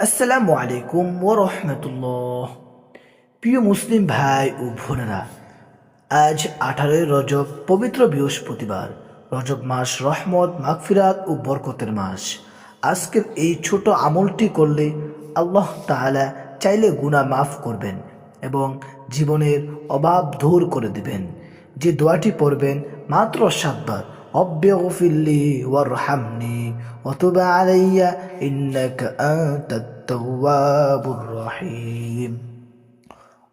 আসসালামু আলাইকুম ও রহমতুল্লাহ প্রিয় মুসলিম ভাই ও ভোনেরা আজ আঠারোই রজব পবিত্র বৃহস্পতিবার, রজব মাস রহমত, মাগফিরাত ও বরকতের মাস। আজকের এই ছোট আমলটি করলে আল্লাহ তাআলা চাইলে গুণা মাফ করবেন এবং জীবনের অভাব দূর করে দিবেন। যে দোয়াটি পড়বেন মাত্র সাতবার অব্যগফিল্লি ওয়ার হামনি وتب علي إنك أنت التواب الرحيم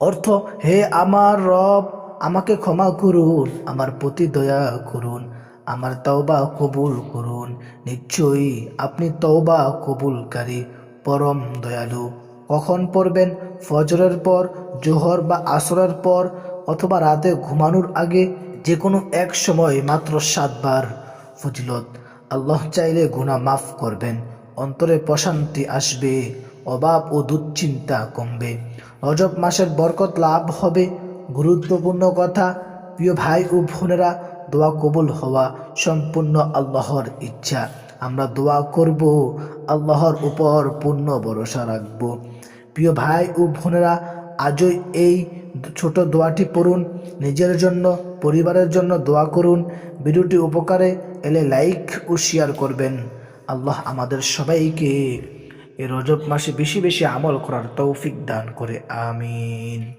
অর্থ হে আমার রব আমাকে ক্ষমা করুন আমার প্রতি দয়া করুন আমার তওবা কবুল করুন নিশ্চয়ই আপনি তওবা কবুলকারী পরম দয়ালু কখন পড়বেন ফজরের পর জোহর বা আসরের পর অথবা রাতে ঘুমানোর আগে যে কোনো এক সময় মাত্র সাতবার ফজিলত আল্লাহ চাইলে গুণা মাফ করবেন, অন্তরে প্রশান্তি আসবে, অভাব ও দুশ্চিন্তা কমবে। রজব মাসের বরকত লাভ হবে, গুরুত্বপূর্ণ কথা। প্রিয় ভাই ও বোনেরা, দোয়া কবুল হওয়া সম্পূর্ণ আল্লাহর ইচ্ছা। আমরা দোয়া করব, আল্লাহর উপর পূর্ণ ভরসা রাখব। প্রিয় ভাই ও বোনেরা, আজই এই ছোট দোয়াটি পড়ুন, নিজের জন্য, পরিবারের জন্য দোয়া করুন। ভিডিওটি উপকারে এলে লাইক ও শেয়ার করবেন। আল্লাহ আমাদের সবাইকে এই রজব মাসে বেশি বেশি আমল করার তৌফিক দান করে, আমিন।